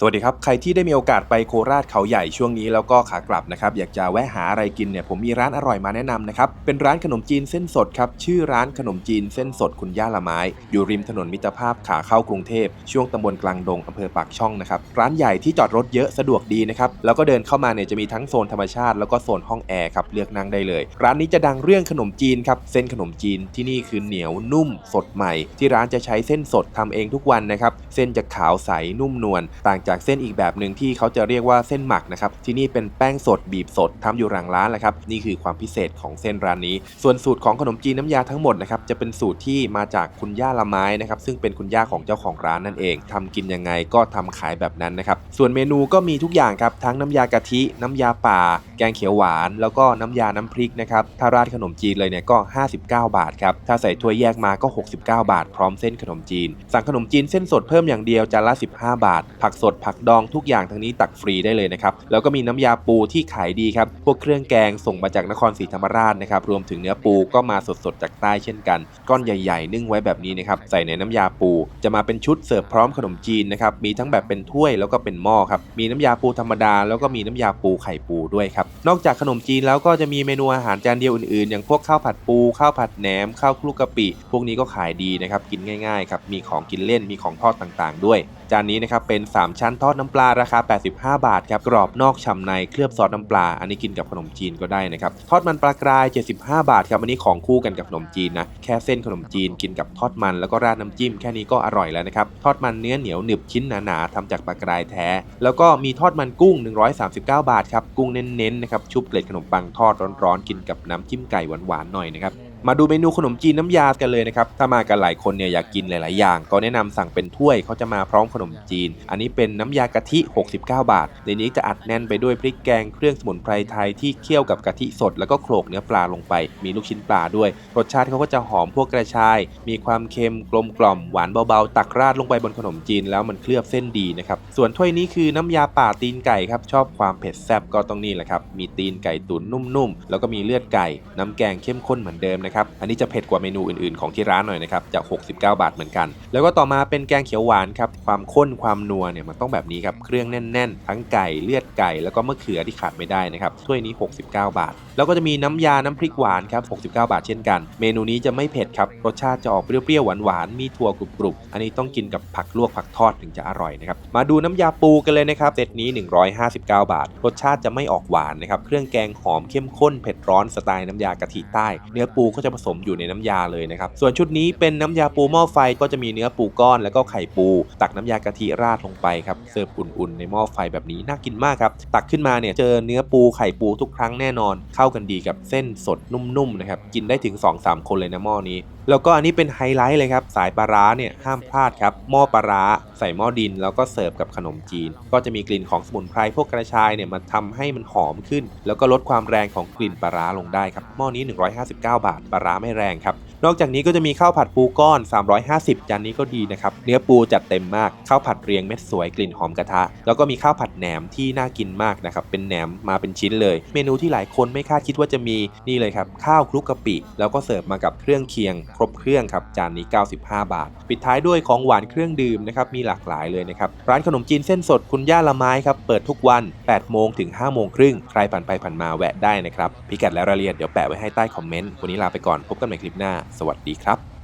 สวัสดีครับ ใครที่ได้มีโอกาสไปโคราชเขาใหญ่ช่วงนี้แล้วก็ขากลับนะครับ อยากจะแวะหาอะไรกินเนี่ยผมมีร้านอร่อยมาแนะนำนะครับ เป็นร้านขนมจีนเส้นสดครับ ชื่อร้านขนมจีนเส้นสดคุณย่าละไม้ อยู่ริมถนนมิตรภาพขาเข้ากรุงเทพ ช่วงตำบลกลางดงอำเภอปากช่องนะครับ ร้านใหญ่ที่จอดรถเยอะสะดวกดีนะครับ แล้วก็เดินเข้ามาเนี่ยจะมีทั้งโซนธรรมชาติแล้วก็โซนห้องแอร์ครับเลือกนั่งได้เลย ร้านนี้จะดังเรื่องขนมจีนครับเส้นขนมจีนที่นี่คือเหนียวนุ่มสดใหม่ ที่ร้านจะใช้เส้นสดทำเองทุกวันนะครับเส้นจะขาวใสนุ่มนวลต่างจากเส้นอีกแบบหนึ่งที่เขาจะเรียกว่าเส้นหมักนะครับที่นี่เป็นแป้งสดบีบสดทำอยู่หลังร้านแหละครับนี่คือความพิเศษของเส้นร้านนี้ ส่วนสูตรของขนมจีนน้ำยาทั้งหมดนะครับจะเป็นสูตรที่มาจากคุณย่าละไม้นะครับซึ่งเป็นคุณย่าของเจ้าของร้านนั่นเองทำกินยังไงก็ทำขายแบบนั้นนะครับส่วนเมนูก็มีทุกอย่างครับทั้งน้ำยากะทิ น้ำยาป่า แกงเขียวหวาน แล้วก็น้ำยาน้ำพริกนะครับถ้าราดขนมจีนเลยเนี่ยก็ 59 บาทครับถ้าใส่ถ้วยแยกมาก็ 69 บาท พร้อมเส้นขนมจีน สั่งขนมจีนเส้นสดเพิ่มอย่างเดียวจานละ 15 บาท ผักสดผักดองทุกอย่างทางนี้ตักฟรีได้เลยนะครับ แล้วก็มีน้ำยาปูที่ขายดีครับ พวกเครื่องแกงส่งมาจากนครศรีธรรมราชนะครับ รวมถึงเนื้อปูก็มาสดๆจากใต้เช่นกัน ก้อนใหญ่ๆ นึ่งไว้แบบนี้นะครับ ใส่ในน้ำยาปู จะมาเป็นชุดเสิร์ฟพร้อมขนมจีนนะครับ มีทั้งแบบเป็นถ้วยแล้วก็เป็นหม้อครับ มีน้ำยาปูธรรมดา แล้วก็มีน้ำยาปูไข่ปูด้วยครับ นอกจากขนมจีนแล้วก็จะมีเมนูอาหารจานเดียวอื่นๆ อย่างพวกข้าวผัดปู ข้าวผัดแหนม ข้าวคลุกกะปิ พวกนี้ก็ขายดีนะครับ กินง่ายๆครับ มีของกินเล่น มีของทอดต่างๆ ด้วย จานนี้นะครับเป็น 3 ชั้นทอดน้ำปลาราคา 85 บาทครับกรอบนอกฉ่ำในเคลือบซอสน้ำปลา อันนี้กินกับขนมจีนก็ได้นะครับทอดมันปลากราย 75 บาทครับอันนี้ของคู่กันกับขนมจีนนะแค่เส้นขนมจีนกินกับทอดมันแล้วก็ราดน้ำจิ้มแค่นี้ก็อร่อยแล้วนะครับทอดมันเนื้อเหนียวหนึบชิ้นหนาๆทำจากปลากรายแท้ แล้วก็มีทอดมันกุ้ง 139 บาทครับกุ้งเน้นๆนะครับชุบเกล็ดขนมปังทอดร้อนๆกินกับน้ำจิ้มไก่หวานๆหน่อยนะครับ มาดูเมนูขนมจีนน้ำยากันเลยนะครับ ถ้ามากันหลายคนเนี่ยอยากกินหลาย ๆ อย่าง ก็แนะนำสั่งเป็นถ้วยเขาจะมาพร้อมขนมจีน อันนี้เป็นน้ำยากะทิ 69 บาท ในนี้จะอัดแน่นไปด้วยพริกแกงเครื่องสมุนไพรไทยที่เคี่ยวกับกะทิสด แล้วก็โขลกเนื้อปลาลงไป มีลูกชิ้นปลาด้วย รสชาติเขาก็จะหอมพวกกระชาย มีความเค็มกลมกล่อมหวานเบา ๆ ตักราดลงไปบนขนมจีนแล้วมันเคลือบเส้นดีนะครับ ส่วนถ้วยนี้คือน้ำยาป่าตีนไก่ครับชอบความเผ็ดแซ่บก็ต้องนี่แหละครับมีตีนไก่ตุ๋นนุ่ม ๆ แล้วก็มีเลือดไก่ น้ำแกงเข้มข้นเหมือนเดิมนะครับ อันนี้จะเผ็ดกว่าเมนูอื่นๆของที่ร้านหน่อยนะครับ จะ 69 บาทเหมือนกัน แล้วก็ต่อมาเป็นแกงเขียวหวานครับ ความข้นความนัวเนี่ยมันต้องแบบนี้ครับ เครื่องแน่น ๆ ทั้งไก่เลือดไก่แล้วก็มะเขือที่ขาดไม่ได้นะครับ ถ้วยนี้ 69 บาท แล้วก็จะมีน้ำยา น้ำพริกหวานครับ 69 บาทเช่นกัน เมนูนี้จะไม่เผ็ดครับ รสชาติจะออกเปรี้ยวๆหวานๆ มีถั่วกรุบๆ อันนี้ต้องกินกับผักลวกผักทอดถึงจะอร่อยนะครับ มาดูน้ำยาปูกันเลยนะครับ เซตนี้ 159 บาท รสชาติจะไม่ออกหวานนะครับ เครื่องแกงหอมเข้มข้นเผ็ดร้อนสไตล์น้ำยากะทิใต้ เนื้อปูก็จะผสมอยู่ในน้ำยาเลยนะครับส่วนชุดนี้เป็นน้ำยาปูหม้อไฟก็จะมีเนื้อปูก้อนแล้วก็ไข่ปู ตักน้ำยากะทิราดลงไปครับเสิร์ฟอุ่นๆในหม้อไฟแบบนี้น่ากินมากครับตักขึ้นมาเนี่ยเจอเนื้อปูไข่ปูทุกครั้งแน่นอน เข้ากันดีกับเส้นสดนุ่มๆนะครับกินได้ถึง 2-3 คนเลยนะหม้อนี้แล้วก็อันนี้เป็นไฮไลท์เลยครับสายปลาร้าเนี่ยห้ามพลาดครับหม้อปลาร้าใส่หม้อดิน แล้วก็เสิร์ฟกับขนมจีน ก็จะมีกลิ่นของสมุนไพรพวกกระชายเนี่ยมาทำให้มันหอมขึ้น แล้วก็ลดความแรงของกลิ่นปลาร้าลงได้ครับหม้อนี้ 159 บาทปลาร้าไม่แรงครับ นอกจากนี้ก็จะมีข้าวผัดปูก้อน 350 จานนี้ก็ดีนะครับ เนื้อปูจัดเต็มมาก ข้าวผัดเรียงเม็ดสวยกลิ่นหอมกระทะ แล้วก็มีข้าวผัดแหนมที่น่ากินมากนะครับ เป็นแหนมมาเป็นชิ้นเลย เมนูที่หลายคนไม่คาดคิดว่าจะมีนี่เลยครับ ข้าวคลุกกะปิ แล้วก็เสิร์ฟมากับเครื่องเคียง ครบเครื่องครับ จานนี้ 95 บาท ปิดท้ายด้วยของหวานเครื่องดื่มนะครับ มีหลากหลายเลยนะครับ ร้านขนมจีนเส้นสดคุณย่าละไม้ครับ เปิดทุกวัน 8 โมงถึง 5 โมงครึ่ง ใครผ่านไปผ่านมาแวะได้นะครับ พิกัดและรายละเอียดเดี๋ยวแปะไว้ให้ใต้คอมเมนต์ วันนี้ลาไปก่อนพบกันใหม่คลิปหน้า สวัสดีครับ